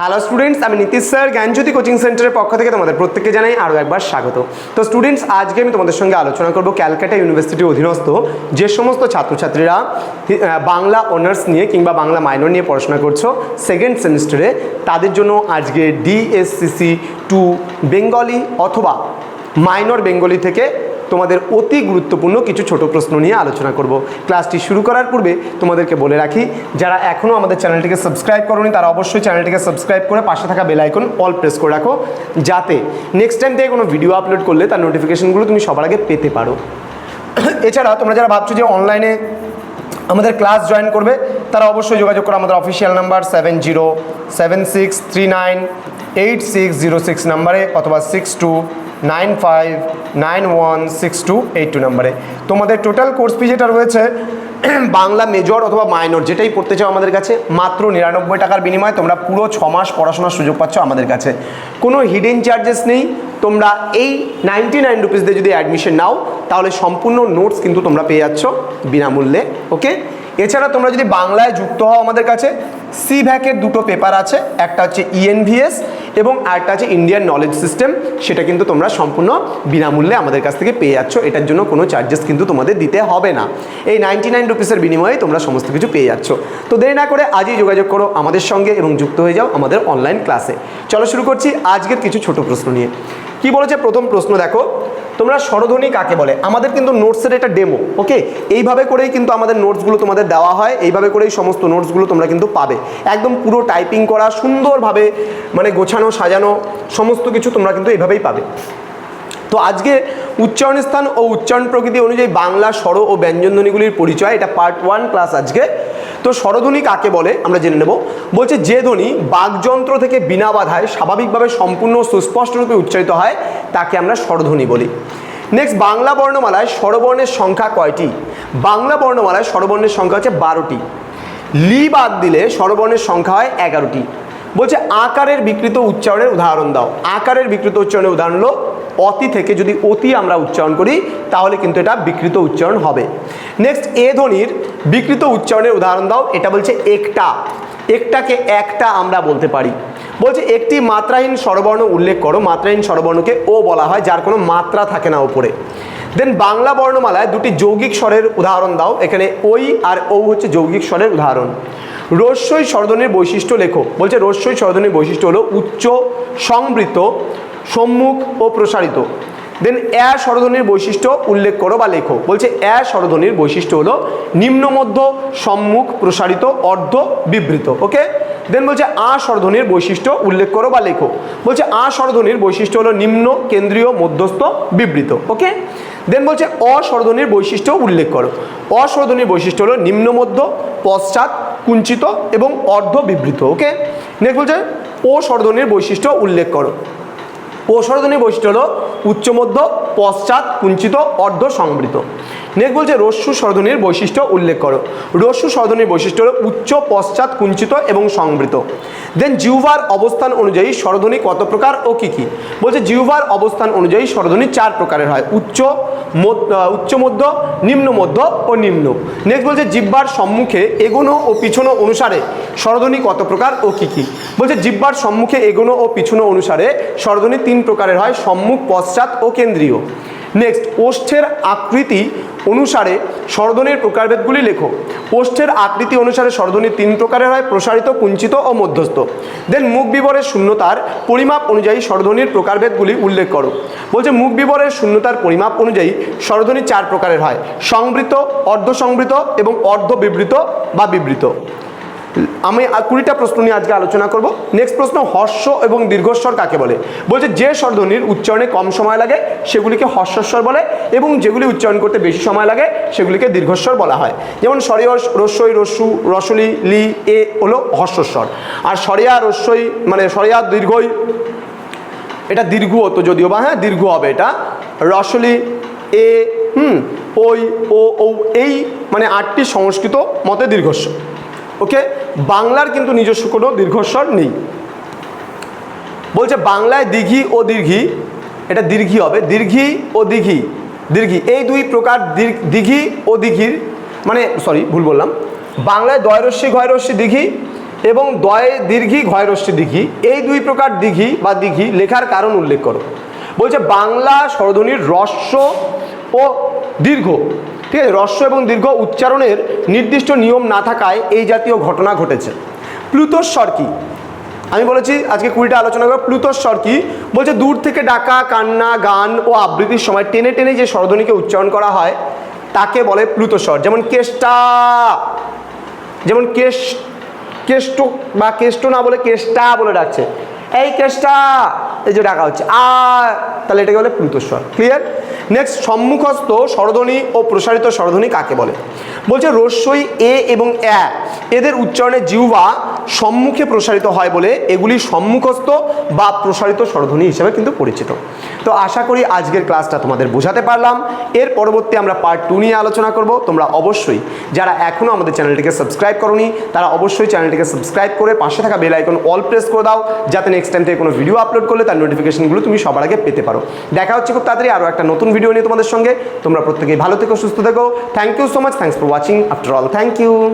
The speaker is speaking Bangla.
হ্যালো স্টুডেন্টস আমি নীতিশ স্যার জ্ঞানজ্যোতি কোচিং সেন্টারের পক্ষ থেকে তোমাদের প্রত্যেককে জানাই আরও একবার স্বাগত। তো স্টুডেন্টস আজকে আমি তোমাদের সঙ্গে আলোচনা করব ক্যালকাটা ইউনিভার্সিটির অধীনস্থ যে সমস্ত ছাত্রছাত্রীরা বাংলা অনার্স নিয়ে কিংবা বাংলা মাইনর নিয়ে পড়াশোনা করছ সেকেন্ড সেমিস্টারে তাদের জন্য আজকে ডিএসসিসি টু বেঙ্গলি অথবা মাইনর বেঙ্গলি থেকে তোমাদের অতি গুরুত্বপূর্ণ কিছু ছোট প্রশ্ন নিয়ে আলোচনা করব। ক্লাসটি শুরু করার পূর্বে তোমাদেরকে বলে রাখি, যারা এখনও আমাদের চ্যানেলটিকে সাবস্ক্রাইব করোনি, তারা অবশ্যই চ্যানেলটিকে সাবস্ক্রাইব করে পাশে থাকা বেল আইকন অল প্রেস করে রাখো, যাতে নেক্সট টাইম থেকে কোনো ভিডিও আপলোড করলে তার নোটিফিকেশনগুলো তুমি সবার আগে পেতে পারো। এছাড়া তোমরা যারা ভাবছ যে অনলাইনে আমাদের ক্লাস জয়েন করবে, তারা অবশ্যই যোগাযোগ করো আমাদের official number seven zero seven six three nine eight six zero six নাম্বারে অথবা six two nine five nine one six two eight two নাম্বারে। তোমাদের টোটাল কোর্স ফি যেটা রয়েছে, বাংলা মেজর অথবা মাইনর যেটাই পড়তে চাও আমাদের কাছে, মাত্র নিরানব্বই টাকার বিনিময়ে তোমরা পুরো ছ মাস পড়াশোনার সুযোগ পাচ্ছ আমাদের কাছে। কোনো হিডেন চার্জেস নেই, তোমরা এই নাইনটি নাইন রুপিস দিয়ে যদি অ্যাডমিশন নাও, তাহলে সম্পূর্ণ নোটস কিন্তু তোমরা পেয়ে যাচ্ছ বিনামূল্যে ওকে এছাড়া তোমরা যদি বাংলায় যুক্ত হও আমাদের কাছে সি ভ্যাকের দুটো পেপার আছে, একটা হচ্ছে E ইএনভিএস এবং আরেকটা আছে ইন্ডিয়ান নলেজ সিস্টেম সেটা কিন্তু তোমরা সম্পূর্ণ বিনামূল্যে আমাদের কাছ থেকে পেয়ে যাচ্ছ। এটার জন্য কোনো চার্জেস কিন্তু তোমাদের দিতে হবে না। এই নাইনটি নাইন রুপিসের বিনিময়ে তোমরা সমস্ত কিছু পেয়ে যাচ্ছ। তো দেরি না করে আজই যোগাযোগ করো আমাদের সঙ্গে এবং যুক্ত হয়ে যাও আমাদের অনলাইন ক্লাসে চলো শুরু করছি আজকের কিছু ছোট প্রশ্ন নিয়ে। কি বলেছে? প্রথম প্রশ্ন দেখো তোমরা স্বরধ্বনি কাকে বলে? আমাদের কিন্তু নোটসের এটা ডেমো ওকে এইভাবে করেই কিন্তু আমাদের নোটসগুলো তোমাদের দেওয়া হয়, এইভাবে করেই সমস্ত নোটসগুলো তোমরা কিন্তু পাবে। একদম পুরো টাইপিং করা, সুন্দরভাবে মানে গোছানো, সাজানো, সমস্ত কিছু তোমরা কিন্তু এইভাবেই পাবে। তো আজকে উচ্চারণ স্থান ও উচ্চারণ প্রকৃতি অনুযায়ী বাংলা স্বর ও ব্যঞ্জনধ্বনিগুলির পরিচয়, এটা পার্ট ওয়ান ক্লাস আজকে। তো স্বরধ্বনি কাকে বলে? আমরা জেনে নেব। বলছে, যে ধ্বনি বাকযন্ত্র থেকে বিনা বাধায় স্বাভাবিকভাবে সম্পূর্ণ ও সুস্পষ্ট রূপে উচ্চারিত হয়। তাকে আমরা স্বরধ্বনি বলি। নেক্সট বাংলা বর্ণমালায় স্বরবর্ণের সংখ্যা কয়টি? বাংলা বর্ণমালায় স্বরবর্ণের সংখ্যা হচ্ছে বারোটি। লি বাদ দিলে স্বরবর্ণের সংখ্যা হয় এগারোটি। বলছে, আকারের বিকৃত উচ্চারণের উদাহরণ দাও। আকারের বিকৃত উচ্চারণের উদাহরণ হলো অতি থেকে যদি অতি আমরা উচ্চারণ করি, তাহলে কিন্তু এটা বিকৃত উচ্চারণ হবে। নেক্সট এ ধ্বনির বিকৃত উচ্চারণের উদাহরণ দাও। এটা বলছে, একটা। একটাকে একটা আমরা বলতে পারি। বলছে, একটি মাত্রাহীন স্বরবর্ণ উল্লেখ করো। মাত্রাহীন স্বরবর্ণকে ও বলা হয়, যার কোনো মাত্রা থাকে না উপরে। দেন বাংলা বর্ণমালায় দুটি যৌগিক স্বরের উদাহরণ দাও। এখানে ওই আর ও হচ্ছে যৌগিক স্বরের উদাহরণ। রস্যই স্বরধ্বনির বৈশিষ্ট্য লেখো। বলছে, রস্যই স্বরধ্বনির বৈশিষ্ট্য হলো উচ্চ সংবৃত সম্মুখ ও প্রসারিত। দেন এ স্বরধ্বনির বৈশিষ্ট্য উল্লেখ করো বা লেখো। বলছে, এ স্বরধ্বনির বৈশিষ্ট্য হলো নিম্নমধ্য, সম্মুখ, প্রসারিত, অর্ধ, বিবৃত। ওকে দেন বলছে আ স্বরধ্বনির বৈশিষ্ট্য উল্লেখ করো বা লেখো। বলছে আ স্বরধ্বনির বৈশিষ্ট্য হলো নিম্ন, কেন্দ্রীয়, মধ্যস্থ, বিবৃত ওকে দেন বলছে অস্বরধ্বনির বৈশিষ্ট্য উল্লেখ করো। অস্বরধ্বনির বৈশিষ্ট্য হলো নিম্নমধ্য পশ্চাৎ, কুঞ্চিত এবং অর্ধ বিবৃত ওকে নেক্সট বলছে ও স্বরধ্বনির বৈশিষ্ট্য উল্লেখ করো। প্রসরধ্বনির বৈশিষ্ট্য হলো উচ্চমধ্য পশ্চাৎ, কুঞ্চিত, অর্ধ, সংবৃত। নেক্সট বলছে, রস্যু স্বরধ্বনির বৈশিষ্ট্য উল্লেখ করো। রস্যু স্বরধ্বনির বৈশিষ্ট্য হলো উচ্চ, পশ্চাৎ, কুঞ্চিত এবং সংবৃত। দেন জিউভার অবস্থান অনুযায়ী স্বরধ্বনি কত প্রকার ও কি কি? বলছে জিউভার অবস্থান অনুযায়ী স্বরধ্বনি চার প্রকারের হয়। উচ্চ উচ্চ, মধ্য, নিম্ন, মধ্য ও নিম্ন। নেক্সট বলছে জিব্বার সম্মুখে এগোনো ও পিছনো অনুসারে স্বরধ্বনি কত প্রকার ও কি কি? বলছে জিব্বার সম্মুখে এগোনো ও পিছনো অনুসারে স্বরধ্বনি তিন প্রকারের হয়। সম্মুখ, পশ্চাৎ ও কেন্দ্রীয়। নেক্সট ওষ্ঠের আকৃতি অনুসারে স্বরধ্বনির প্রকারভেদগুলি লেখো। পোস্টের আকৃতি অনুসারে স্বরধ্বনি তিন প্রকারের হয়, প্রসারিত, কুঞ্চিত ও মধ্যস্থ। দেন মুখ বিবরের শূন্যতার পরিমাপ অনুযায়ী স্বরধ্বনির প্রকারভেদগুলি উল্লেখ করো। বলছে, মুখ বিবরের শূন্যতার পরিমাপ অনুযায়ী স্বরধ্বনি চার প্রকারের হয়, সংবৃত অর্ধ সংবৃত এবং অর্ধ বিবৃত বা বিবৃত। আমি কুড়িটা প্রশ্ন নিয়ে আজকে আলোচনা করব। নেক্সট প্রশ্ন, হর্ষ এবং দীর্ঘস্বর কাকে বলে? বলছে যে স্বরধ্বনির উচ্চারণে কম সময় লাগে, সেগুলিকে হর্ষস্বর বলে এবং যেগুলি উচ্চারণ করতে বেশি সময় লাগে, সেগুলিকে দীর্ঘস্বর বলা হয়। যেমন সরিয় রস্যই, রস্যু, রসলি, লি, এ হলো হর্ষস্বর। আর সরিয়া, রস্যই মানে সরিয়া, দীর্ঘই, এটা দীর্ঘ হতো যদিও বা হ্যাঁ দীর্ঘ হবে এটা। রসলি, এ, হুম, ওই, ও ও এই মানে আটটি সংস্কৃত মতে দীর্ঘস্বর। ওকে বাংলার কিন্তু নিজস্ব কোনো দীর্ঘস্বর নেই। বলছে বাংলায় দীঘি ও দীর্ঘি, এটা দীর্ঘি হবে, দীর্ঘি ও দীঘি দীর্ঘি, এই দুই প্রকার দীঘি ও দীঘির মানে সরি ভুল বললাম, বাংলায় দয়রস্যি ঘয়রস্যি দীঘি এবং দয়ে দীর্ঘি ঘয়রস্যি দীঘি এই দুই প্রকার দীঘি বা দীঘি লেখার কারণ উল্লেখ করো। বলছে বাংলা স্বরধ্বনির রস্য ও দীর্ঘ ঠিক আছে রস্য এবং দীর্ঘ উচ্চারণের নির্দিষ্ট নিয়ম না থাকায় এই জাতীয় ঘটনা ঘটেছে। প্লুতস্বর কি? আমি বলেছি, আজকে কুড়িটা আলোচনা করব। প্লুতস্বর কি? বলছে, দূর থেকে ডাকা, কান্না, গান ও আবৃত্তির সময় টেনে টেনে যে স্বরধ্বনিকে উচ্চারণ করা হয়, তাকে বলে প্লুতস্বর যেমন কেষ্টা, যেমন কেশ, কেষ্ট বা কেষ্ট না বলে কেষ্টা বলে ডাকছে। এই কেষ্টা, এই যে ডাকা হচ্ছে, আ, তাহলে এটাকে বলে প্লুতস্বর ক্লিয়ার নেক্সট সম্মুখস্থ স্বরধ্বনি ও প্রসারিত স্বরধ্বনি কাকে বলে? বলছে রস্যই এ এবং অ্যা। এদের উচ্চারণে জিহ্বা সম্মুখে প্রসারিত হয় বলে এগুলি সম্মুখস্থ বা প্রসারিত স্বরধ্বনি হিসেবে কিন্তু পরিচিত। তো আশা করি আজকের ক্লাসটা তোমাদের বোঝাতে পারলাম। এর পরবর্তী আমরা পার্ট টু নিয়ে আলোচনা করব। তোমরা অবশ্যই যারা এখনও আমাদের চ্যানেলটিকে সাবস্ক্রাইব করনি, তারা অবশ্যই চ্যানেলটিকে সাবস্ক্রাইব করে পাশে থাকা বেল আইকন অল প্রেস করে দাও, যাতে নেক্সট টাইম থেকে কোনো ভিডিও আপলোড করলে তার নোটিফিকেশনগুলো তুমি সবার আগে পেতে পারো। দেখা হচ্ছে খুব তাড়াতাড়ি আরও একটা নতুন ভিডিও নিয়ে তোমাদের সঙ্গে। তোমরা প্রত্যেকেই ভালো থেকো, সুস্থ থেকো। Thank you so much thanks for watching after all thank you